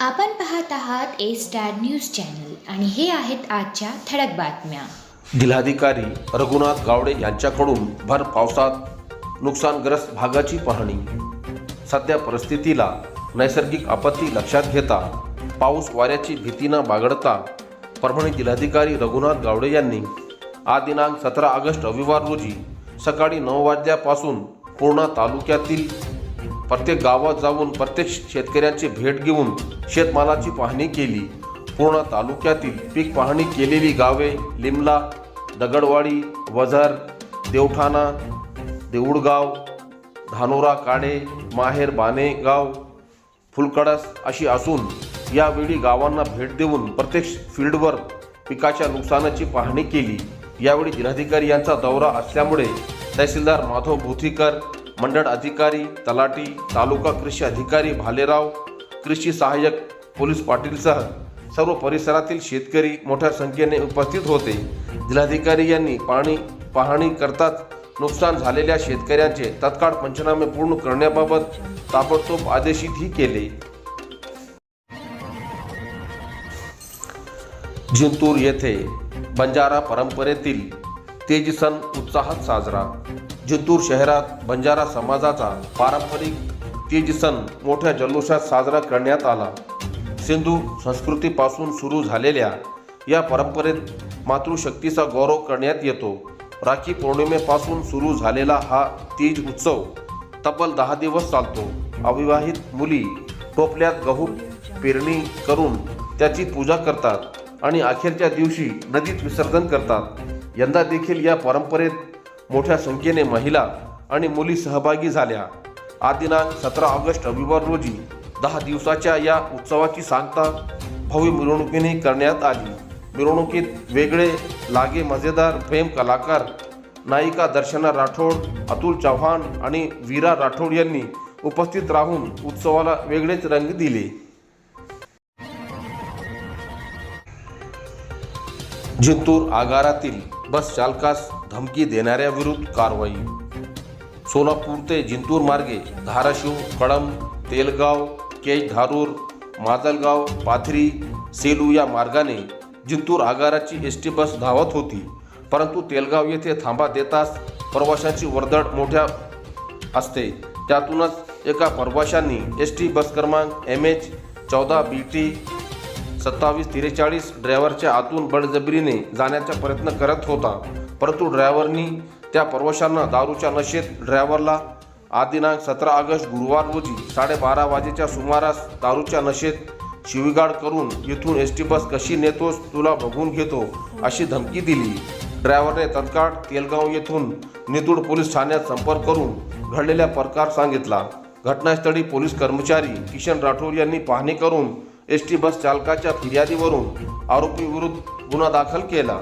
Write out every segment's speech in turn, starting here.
आपण पाहत आहात ए स्टार न्यूज चॅनल आणि हे आहेत आजच्या ठळक बातम्या. जिल्हाधिकारी रघुनाथ गावडे यांच्याकडून भर पावसात नुकसानग्रस्त भागाची पाहणी. सध्या परिस्थितीला नैसर्गिक आपत्ती लक्षात घेता पाऊस वाऱ्याची भीती न बागडता परभणी जिल्हाधिकारी रघुनाथ गावडे यांनी आज दिनांक सतरा ऑगस्ट रविवार रोजी सकाळी नऊ वाजल्यापासून पूर्णा तालुक्यातील प्रत्येक गावात जाऊन प्रत्येक शेतकऱ्यांची भेट घेऊन शेतमालाची पाहणी केली. पूर्ण तालुक्यातील पीक पाहणी केलेली गावे लिमला दगडवाडी वझर देवठाणा देऊळगाव धानोरा काडे माहेर बानेगाव फुलकडस अशी असून यावेळी गावांना भेट देऊन प्रत्यक्ष फील्डवर पिकाच्या नुकसानाची पाहणी केली. यावेळी जिल्हाधिकारी यांचा दौरा असल्यामुळे तहसीलदार माधव भोथीकर मंडळ अधिकारी तलाटी तालुका कृषी अधिकारी भालेराव कृषी सहाय्यक पोलीस पाटीलसह सर्व परिसरातील शेतकरी मोठ्या संख्येने उपस्थित होते. जिल्हाधिकारी यांनी पाणी पाहणी करताच नुकसान झालेल्या शेतकऱ्यांचे तत्काळ पंचनामे पूर्ण करण्याबाबत ताबडतोब आदेशितही केले. जिंतूर येथे बंजारा परंपरेतील तेज सण उत्साहात साजरा. जिंतूर शहरात बंजारा समाजाचा पारंपरिक तीज सण मोठ्या जल्लोषात साजरा करण्यात आला. सिंधू संस्कृतीपासून सुरू झालेल्या या परंपरेत मातृशक्तीचा गौरव करण्यात येतो. राखी पौर्णिमेपासून सुरू झालेला हा तीज उत्सव तब्बल दहा दिवस चालतो. अविवाहित मुली टोपल्यात गहू पेरणी करून त्याची पूजा करतात आणि अखेरच्या दिवशी नदीत विसर्जन करतात. यंदा देखील या परंपरेत मोठ्या संख्येने महिला आणि मुली सहभागी झाल्या. आज दिनांक सतरा ऑगस्ट रविवार रोजी दहा दिवसाच्या या उत्सवाची सांगता भव्य मिरवणुकीने करण्यात आली. मिरवणुकीत वेगळे लागे मजेदार प्रेम कलाकार नायिका दर्शना राठोड अतुल चव्हाण आणि वीरा राठोड यांनी उपस्थित राहून उत्सवाला वेगळेच रंग दिले. जिंतूर आगारातील बस चालकास धमकी देणाऱ्याविरुद्ध कारवाई सोलापूर ते जिंतूर मार्गे धाराशिव कळंब तेलगाव केज धारूर माजलगाव पाथरी सेलू या मार्गाने जिंतूर आगाराची एस टी बस धावत होती. परंतु तेलगाव येथे थांबा देताच प्रवाशांची वर्दळ मोठ्या असते. त्यातूनच एका प्रवाशांनी एस टी बस क्रमांक एम एच चौदा बी टी सत्तावीस त्रेचाळीस ड्रायव्हरच्या आतून बळजबरीने जाण्याचा प्रयत्न करत होता. परंतु ड्रायव्हरनी त्या प्रवाशांना दारूच्या नशेत ड्रायव्हरला आज दिनांक सतरा ऑगस्ट गुरुवार रोजी साडेबारा वाजेच्या सुमारास दारूच्या नशेत शिवीगाळ करून येथून एस टी बस कशी नेतोस तुला बघून घेतो अशी धमकी दिली. ड्रायव्हरने तत्काळ तेलगाव येथून नितूड पोलीस ठाण्यात संपर्क करून घडलेला प्रकार सांगितला. घटनास्थळी पोलीस कर्मचारी किशन राठोड यांनी पाहणी करून एस टी बस चालकाच्या फिर्यादीवरून आरोपीविरुद्ध गुन्हा दाखल केला.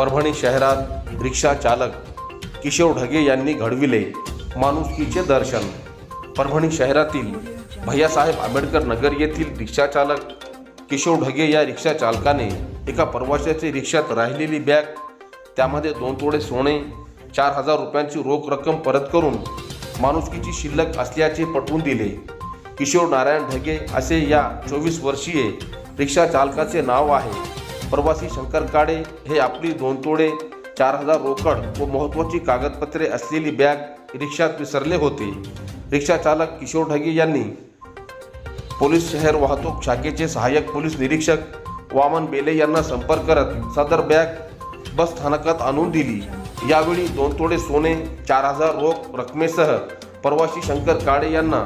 परभणी शहरात रिक्षा चालक किशोर ढगे यांनी घडविले माणुसकीचे दर्शन. परभणी शहरातील भैयासाहेब आंबेडकर नगर येथील रिक्षाचालक किशोर ढगे या रिक्षा चालकाने एका प्रवाशाची रिक्षात राहिलेली बॅग त्यामध्ये दोन तोडे सोने चार हजार रुपयांची रोख रक्कम परत करून माणुसकीची शिल्लक असल्याचे पटवून दिले. किशोर नारायण ढगे असे या चोवीस वर्षीय रिक्षा चालकाचे नाव आहे. प्रवासी शंकर काळे हे आपली दोन तोडे चार हजार रोकड व महत्त्वाची कागदपत्रे असलेली बॅग रिक्षात विसरले होते. रिक्षा चालक किशोर ढगे यांनी पोलीस शहर वाहतूक शाखेचे सहाय्यक पोलीस निरीक्षक वामन बेले यांना संपर्क करत सदर बॅग बस स्थानकात आणून दिली. यावेळी दोन तोडे सोने चार हजार रोख रकमेसह प्रवासी शंकर काळे यांना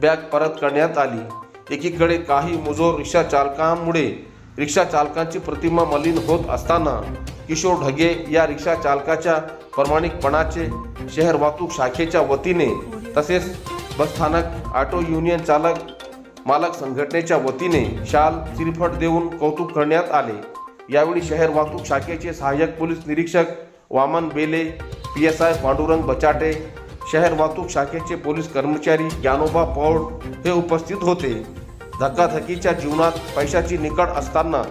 बॅग परत करण्यात आली. एकीकडे काही मुजोर रिक्षा चालकांमुळे रिक्षा चालकांची प्रतिमा मलिन होत असताना किशोर ढगे या रिक्षा चालकाच्या प्रामाणिकपणाचे शहर वाहतूक शाखेच्या वतीने तसेच बसस्थानक ऑटो युनियन चालक मालक संघटनेच्या वतीने शाल श्रीफळ देऊन कौतुक करण्यात आले. यावेळी शहर वाहतूक शाखेचे सहाय्यक पोलीस निरीक्षक Waman Bele P S I Pandurang Bachate शहर वाहतूक शाखेचे पोलीस कर्मचारी ज्ञानोबा पौड हे उपस्थित होते. धकाधकीच्या जीवनात पैशाची निकड असताना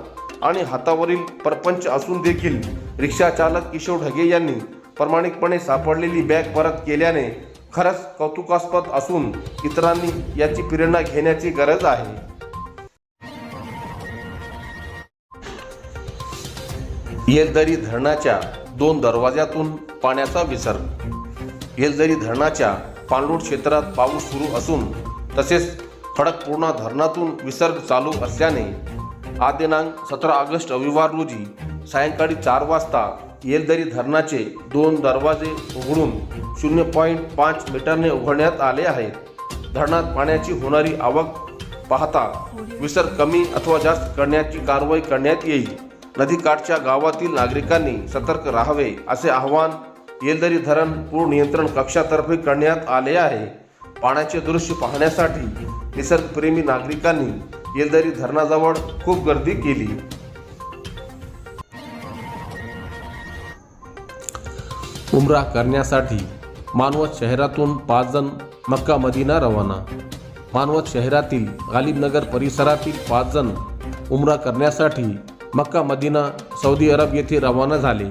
आणि हातावरील परपंच असून देखील रिक्षा चालक किशोर ढगे यांनी प्रामाणिकपणे सापडलेली बॅग परत केल्याने खरंच कौतुकास्पद असून इतरांनी याची प्रेरणा घेण्याची गरज आहे. येलदरी धरणाच्या दोन दरवाज्यातून पाण्याचा विसर्ग. येलदरी धरणाच्या पाणलोट क्षेत्रात पाऊस सुरू असून तसेच खडकपूर्णा धरणातून विसर्ग चालू असल्याने आज दिनांक सतरा ऑगस्ट रविवार रोजी सायंकाळी चार वाजता येलदरी धरणाचे दोन दरवाजे उघडून शून्य पॉईंट पाच मीटरने उघडण्यात आले आहेत. धरणात पाण्याची होणारी आवक पाहता विसर्ग कमी अथवा जास्त करण्याची कारवाई करण्यात येईल. नदीकाठच्या गावातील नागरिकांनी सतर्क राहावे असे आवाहन येलदरी धरण पूर नियंत्रण कक्षातर्फे करण्यात आले आहे. पाण्याचे दृश्य पाहण्यासाठी निसर्गप्रेमी नागरिकांनी येलदरी धरणाजवळ खूप गर्दी केली. उमरा करण्यासाठी मानवत शहरातून पाच जण मक्का मदिना रवाना. मानवत शहरातील गालिबनगर परिसरातील पाच जण उमरा करण्यासाठी मक्का मदिना सौदी अरब येथे रवाना झाले.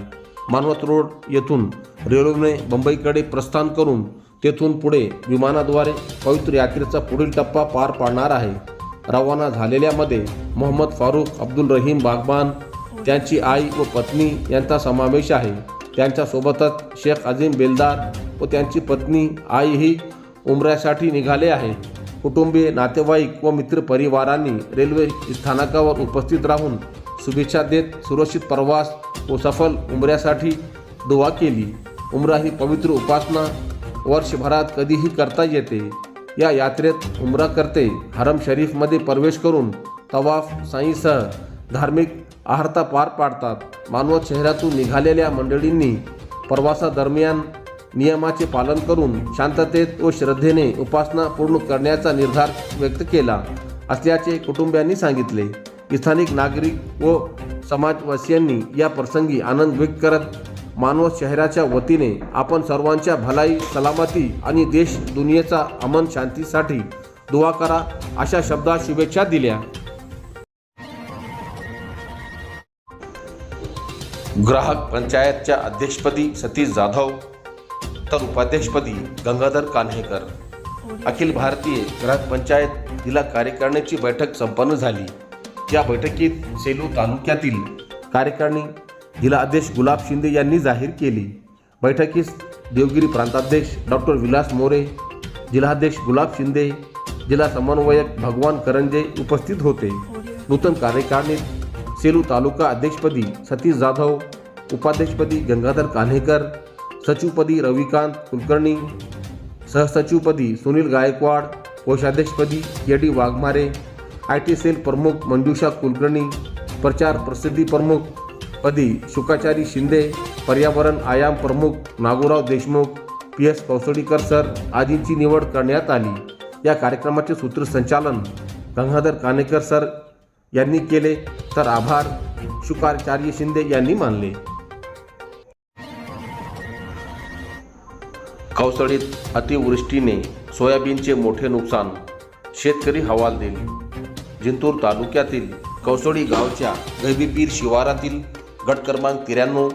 मानवत रोड येथून रेल्वेने मुंबईकडे प्रस्थान करून तेथून पुढे विमानाद्वारे पवित्र यात्रेचा पुढील टप्पा पार पाडणार आहे. रवाना झालेल्यामध्ये मोहम्मद फारूक अब्दुल रहीम बागबान त्यांची आई व पत्नी यांचा समावेश आहे. त्यांच्यासोबतच शेख अझीम बेलदार व त्यांची पत्नी आईही उमऱ्यासाठी निघाले आहे. कुटुंबीय नातेवाईक व मित्रपरिवारांनी रेल्वे स्थानकावर उपस्थित राहून शुभेच्छा देत सुरक्षित प्रवास व सफल उमऱ्यासाठी दुवा केली. उमरा ही पवित्र उपासना वर्षभरात कधीही करता येते. या यात्रेत उमरा करते. हरम शरीफमध्ये प्रवेश करून तवाफ साईसह धार्मिक आहारता पार पाडतात. मानवत शहरातून निघालेल्या मंडळींनी प्रवासादरम्यान नियमाचे पालन करून शांततेत व श्रद्धेने उपासना पूर्ण करण्याचा निर्धार व्यक्त केला असल्याचे कुटुंबियांनी सांगितले. स्थानिक नागरिक व समाजवासियांनी या प्रसंगी आनंद व्यक्त करत मानवत शहराच्या वतीने आपण सर्वांच्या भलाई सलामती आणि देश दुनियेचा अमन शांतीसाठी दुवा करा अशा शब्दात शुभेच्छा दिल्या. ग्राहक पंचायतच्या अध्यक्षपदी सतीश जाधव तर उपाध्यक्षपदी गंगाधर कान्हेकर. अखिल भारतीय ग्राहक पंचायत जिल्हा कार्यकारिणीची बैठक संपन्न झाली. या बैठकीत सेलू तालुक्यातील कार्यकारिणी जिल्हाध्यक्ष गुलाब शिंदे यांनी जाहीर केली. बैठकीस देवगिरी प्रांताध्यक्ष डॉक्टर विलास मोरे जिल्हाध्यक्ष गुलाब शिंदे जिल्हा समन्वयक भगवान करंजे उपस्थित होते. नूतन कार्यकारिणीत सेलू तालुका अध्यक्षपदी सतीश जाधव उपाध्यक्षपदी गंगाधर कान्हेकर सचिवपदी रविकांत कुलकर्णी सहसचिवपदी Sunil Gaikwad कोषाध्यक्षपदी K D Waghmare I T cell प्रमुख मंजुषा कुलकर्णी प्रचार प्रसिद्धी प्रमुख पदी शुकाचारी शिंदे पर्यावरण आयाम प्रमुख Nagorao Deshmukh P S Kausadikar sir आदींची निवड करण्यात आली. या कार्यक्रमाचे सूत्रसंचालन गंगाधर कानेकर सर यांनी केले. तर आभार शुकाचार्य शिंदे यांनी मानले. कौसळीत अतिवृष्टीने सोयाबीनचे मोठे नुकसान शेतकरी हवाल दिले जिंतूर तालुक्यातील कौसळी गावच्या गैबीपीर शिवारातील गट क्रमांक त्र्याण्णव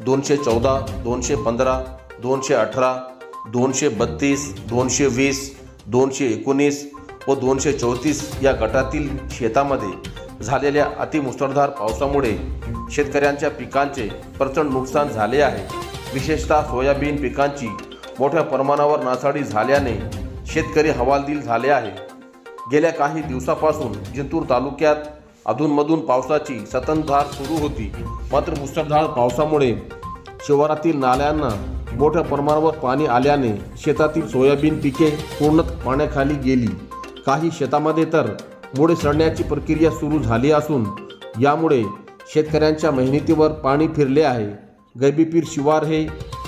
दोनशे चौदा दोनशे पंधरा दोनशे अठरा दोनशे बत्तीस दोनशे वीस दोनशे एकोणीस व दोनशे चौतीस या गटातील शेतामध्ये झालेल्या अतिमुसळधार पावसामुळे शेतकऱ्यांच्या पिकांचे प्रचंड नुकसान झाले आहे. विशेषतः सोयाबीन पिकांची मोठ्या प्रमाणावर नासाडी झाल्याने शेतकरी हवालदिल झाले आहे. गेल्या काही दिवसापासून जिंतूर तालुक्यात अधूनमधून पावसाची सततधार सुरू होती. मात्र मुसळधार पावसामुळे शिवारातील नाल्यांना मोठ्या प्रमाणावर पाणी आल्याने शेतातील सोयाबीन पिके पूर्ण पाण्याखाली गेली. काही शेतामध्ये तर मुळे सडण्याची प्रक्रिया सुरू झाली असून यामुळे शेतकऱ्यांच्या मेहनतीवर पाणी फिरले आहे. गैबीपीर शिवार हे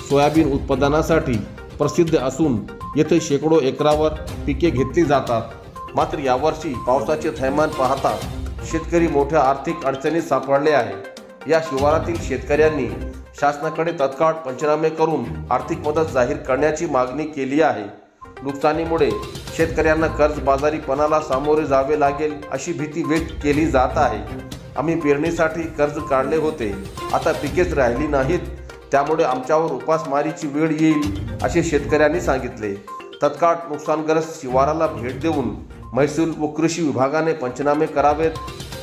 सोयाबीन उत्पादनासाठी प्रसिद्ध असून येथे शेकडो एकरावर पिके घेतली जातात. मात्र यावर्षी पावसाचे थैमान पाहता शेतकरी मोठ्या आर्थिक अडचणीत सापडले आहे. या शिवारातील शेतकऱ्यांनी शासनाकडे तत्काळ पंचनामे करून आर्थिक मदत जाहीर करण्याची मागणी केली आहे. नुकसानीमुळे शेतकऱ्यांना कर्जबाजारीपणाला सामोरे जावे लागेल अशी भीती व्यक्त केली जात आहे. आम्ही पेरणीसाठी कर्ज काढले होते. आता पिकेच राहिली नाहीत. त्यामुळे आमच्यावर उपासमारीची वेळ येईल असे शेतकऱ्यांनी सांगितले. तत्काळ नुकसानग्रस्त शिवाराला भेट देऊन महसूल व कृषी विभागाने पंचनामे करावेत.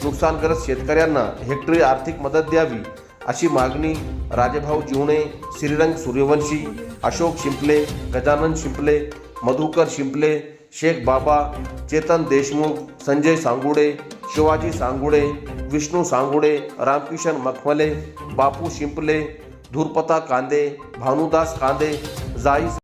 नुकसानग्रस्त शेतकऱ्यांना हेक्टरी आर्थिक मदत द्यावी अशी मागणी राजेभाऊ जिवणे श्रीरंग सूर्यवंशी अशोक शिंपले गजानन शिंपले मधुकर शिंपले शेख बाबा चेतन देशमुख संजय सांगुडे शिवाजी सांगुडे विष्णू सांगुडे रामकिशन मखमले बापू शिंपले धुरपता कांदे भानुदास कांदे जाई